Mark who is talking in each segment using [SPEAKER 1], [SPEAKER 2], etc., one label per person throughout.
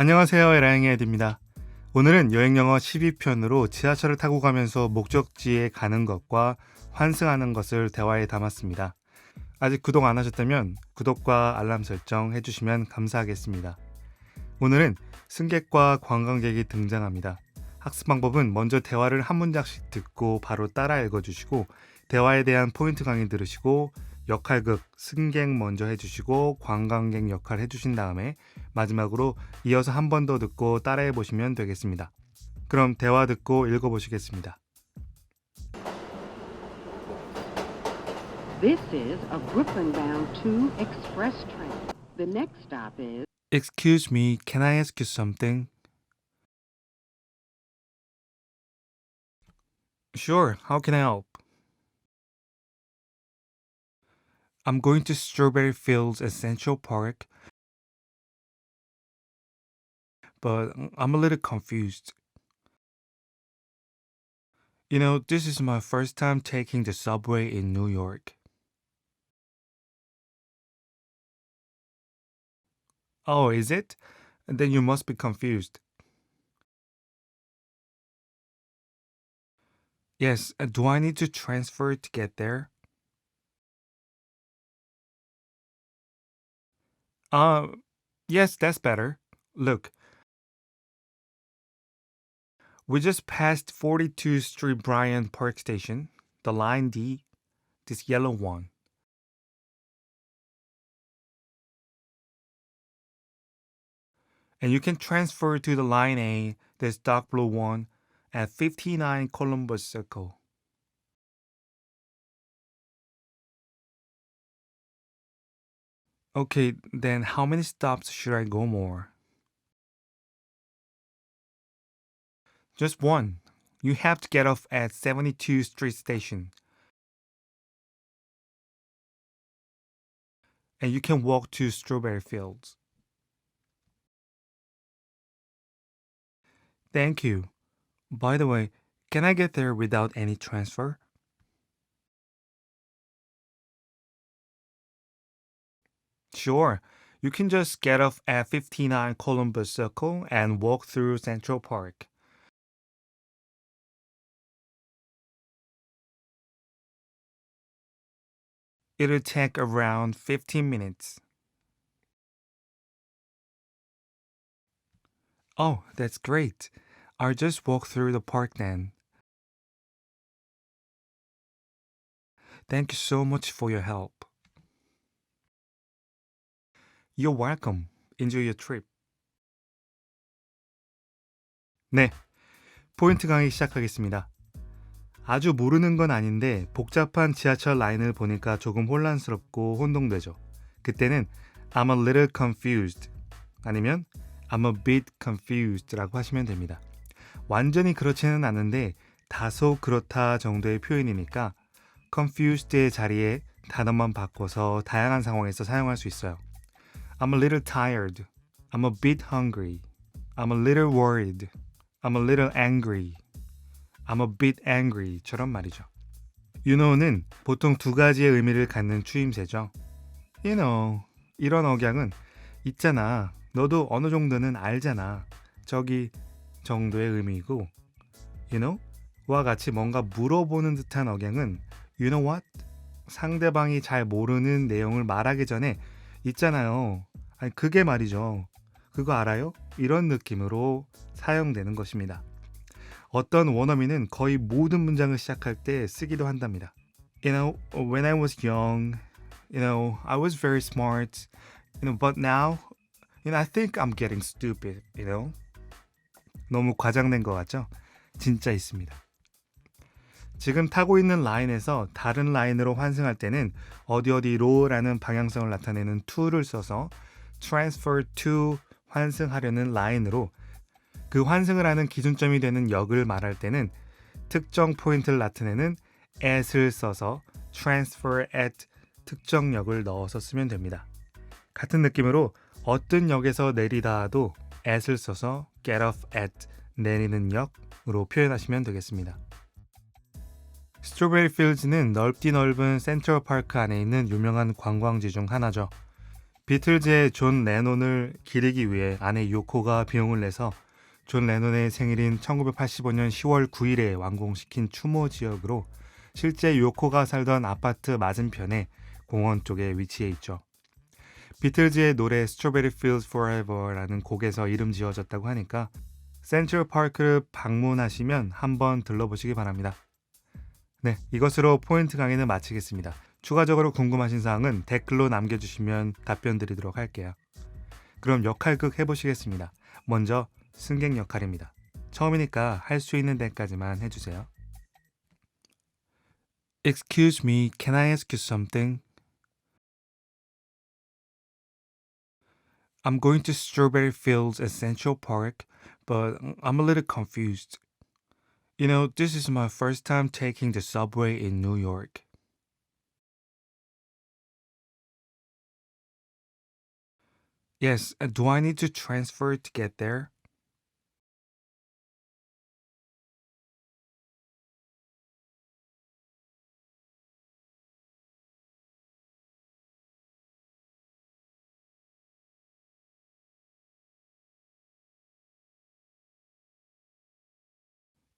[SPEAKER 1] 안녕하세요. 에라잉의 에드입니다. 오늘은 여행영어 12편으로 지하철을 타고 가면서 목적지에 가는 것과 환승하는 것을 대화에 담았습니다. 아직 구독 안 하셨다면 구독과 알람 설정 해주시면 감사하겠습니다. 오늘은 승객과 관광객이 등장합니다. 학습 방법은 먼저 대화를 한 문장씩 듣고 바로 따라 읽어주시고 대화에 대한 포인트 강의 들으시고 역할극 승객 먼저 해주시고 관광객 역할 해주신 다음에 마지막으로 이어서 한 번 더 듣고 따라해 보시면 되겠습니다. 그럼 대화 듣고 읽어보시겠습니다.
[SPEAKER 2] This is a Brooklyn bound 2 express train. The next stop is
[SPEAKER 1] Excuse me, can I ask you something? Sure, how can I help? I'm going to Strawberry Fields at Central Park, but I'm a little confused. You know, this is my first time taking the subway in New York. Oh, is it? Then you must be confused. Yes, uh, do I need to transfer to get there? Uh, yes, that's better. Look, we just passed 42 Street Bryant Park Station, the line D, this yellow one. And you can transfer to the line A, this dark blue one, at 59 Columbus Circle. Okay, then how many stops should I go more? Just one. You have to get off at 72 Street Station. And you can walk to Strawberry Fields. Thank you. By the way, can I get there without any transfer? Sure. You can just get off at 59 Columbus Circle and walk through Central Park. It'll take around 15 minutes. Oh, that's great. I'll just walk through the park then. Thank you so much for your help. You're welcome. Enjoy your trip. 네. 포인트 강의 시작하겠습니다. 아주 모르는 건 아닌데 복잡한 지하철 라인을 보니까 조금 혼란스럽고 혼동되죠. 그때는 I'm a little confused 아니면 I'm a bit confused라고 하시면 됩니다. 완전히 그렇지는 않은데 다소 그렇다 정도의 표현이니까 confused의 자리에 단어만 바꿔서 다양한 상황에서 사용할 수 있어요. I'm a little tired. I'm a bit hungry. I'm a little worried. I'm a little angry. I'm a bit angry처럼 말이죠. You know는 보통 두 가지의 의미를 갖는 추임새죠. You know 이런 억양은 있잖아. 너도 어느 정도는 알잖아. 저기 정도의 의미이고 You know? 와 같이 뭔가 물어보는 듯한 억양은 You know what? 상대방이 잘 모르는 내용을 말하기 전에 있잖아요. 아니 그게 말이죠. 그거 알아요? 이런 느낌으로 사용되는 것입니다. 어떤 원어민은 거의 모든 문장을 시작할 때 쓰기도 한답니다. You know, when I was young, you know, I was very smart, you know, but now, you know, I think I'm getting stupid, you know. 너무 과장된 것 같죠? 진짜 있습니다. 지금 타고 있는 라인에서 다른 라인으로 환승할 때는 어디 어디로라는 방향성을 나타내는 to를 써서 transfer to 환승하려는 라인으로 그 환승을 하는 기준점이 되는 역을 말할 때는 특정 포인트를 나타내는 at을 써서 transfer at 특정 역을 넣어서 쓰면 됩니다. 같은 느낌으로 어떤 역에서 내리다도 at을 써서 get off at 내리는 역으로 표현하시면 되겠습니다. 스트로베리 필즈는 넓디 넓은 센트럴 파크 안에 있는 유명한 관광지 중 하나죠. 비틀즈의 존 레논을 기리기 위해 아내 요코가 비용을 내서 존 레논의 생일인 1985년 10월 9일에 완공시킨 추모 지역으로 실제 요코가 살던 아파트 맞은편에 공원 쪽에 위치해 있죠. 비틀즈의 노래 Strawberry Fields Forever라는 곡에서 이름 지어졌다고 하니까 센트럴 파크를 방문하시면 한번 들러보시기 바랍니다. 네, 이것으로 포인트 강의는 마치겠습니다. 추가적으로 궁금하신 사항은 댓글로 남겨주시면 답변 드리도록 할게요. 그럼 역할극 해보시겠습니다. 먼저 승객 역할입니다. 처음이니까 할 수 있는 데까지만 해주세요. Excuse me, can I ask you something? I'm going to Strawberry Fields at Central Park, but I'm a little confused. You know, this is my first time taking the subway in New York. Yes, uh, do I need to transfer to get there?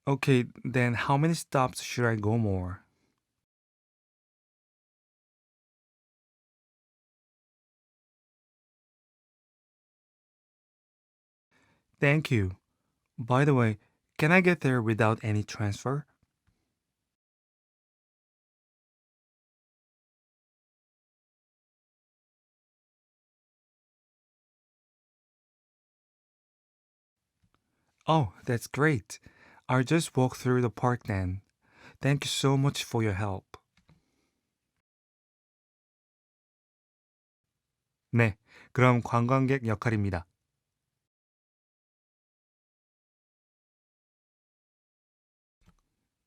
[SPEAKER 1] Okay, then how many stops should I go more? Thank you. By the way, can I get there without any transfer? Oh, that's great. I'll just walk through the park then. Thank you so much for your help. 네, 그럼 관광객 역할입니다.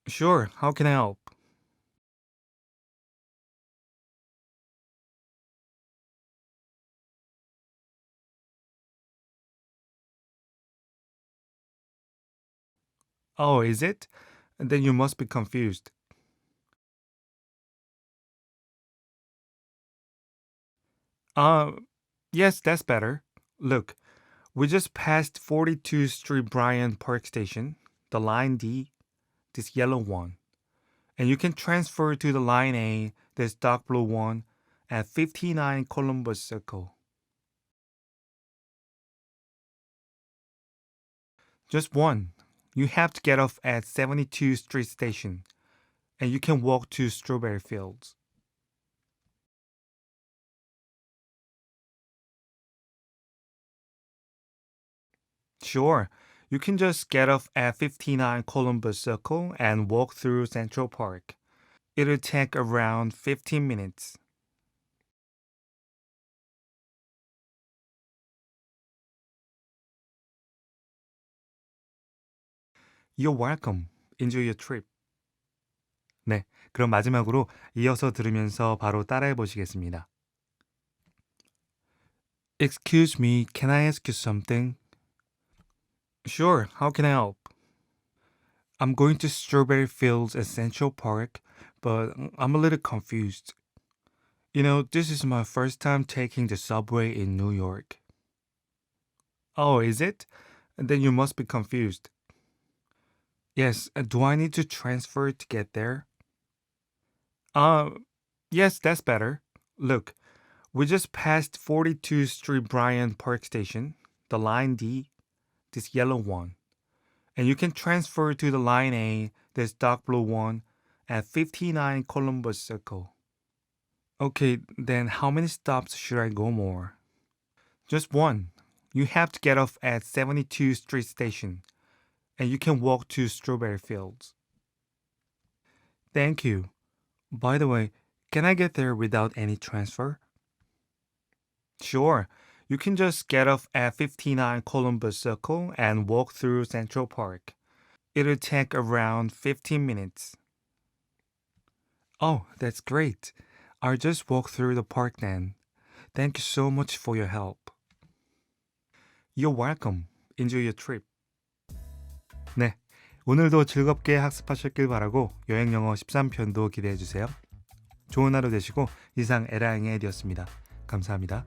[SPEAKER 1] Sure, how can I help? Oh, is it? Then you must be confused. Uh, yes, that's better. Look, we just passed 42 Street Bryant Park Station, the line D, this yellow one. And you can transfer to the line A, this dark blue one, at 59 Columbus Circle. Just one. You have to get off at 72 Street Station, and you can walk to Strawberry Fields. Sure, you can just get off at 59 Columbus Circle and walk through Central Park. It'll take around 15 minutes. You're welcome. Enjoy your trip. 네, 그럼 마지막으로 이어서 들으면서 바로 따라해 보시겠습니다. Excuse me, can I ask you something? Sure, how can I help? I'm going to Strawberry Fields at Central Park, but I'm a little confused. You know, this is my first time taking the subway in New York. Oh, is it? Then you must be confused. Yes, uh, do I need to transfer to get there? Uh, yes, that's better. Look, we just passed 42 Street Bryant Park Station, the line D, this yellow one. And you can transfer to the line A, this dark blue one, at 59 Columbus Circle. Okay, then how many stops should I go more? Just one. You have to get off at 72 Street Station, and you can walk to Strawberry Fields. Thank you. By the way, can I get there without any transfer? Sure. You can just get off at 59 Columbus Circle and walk through Central Park. It'll take around 15 minutes. Oh, that's great. I'll just walk through the park then. Thank you so much for your help. You're welcome. Enjoy your trip. 네. 오늘도 즐겁게 학습하셨길 바라고 여행 영어 13편도 기대해 주세요. 좋은 하루 되시고 이상 에라잉의 에디였습니다. 감사합니다.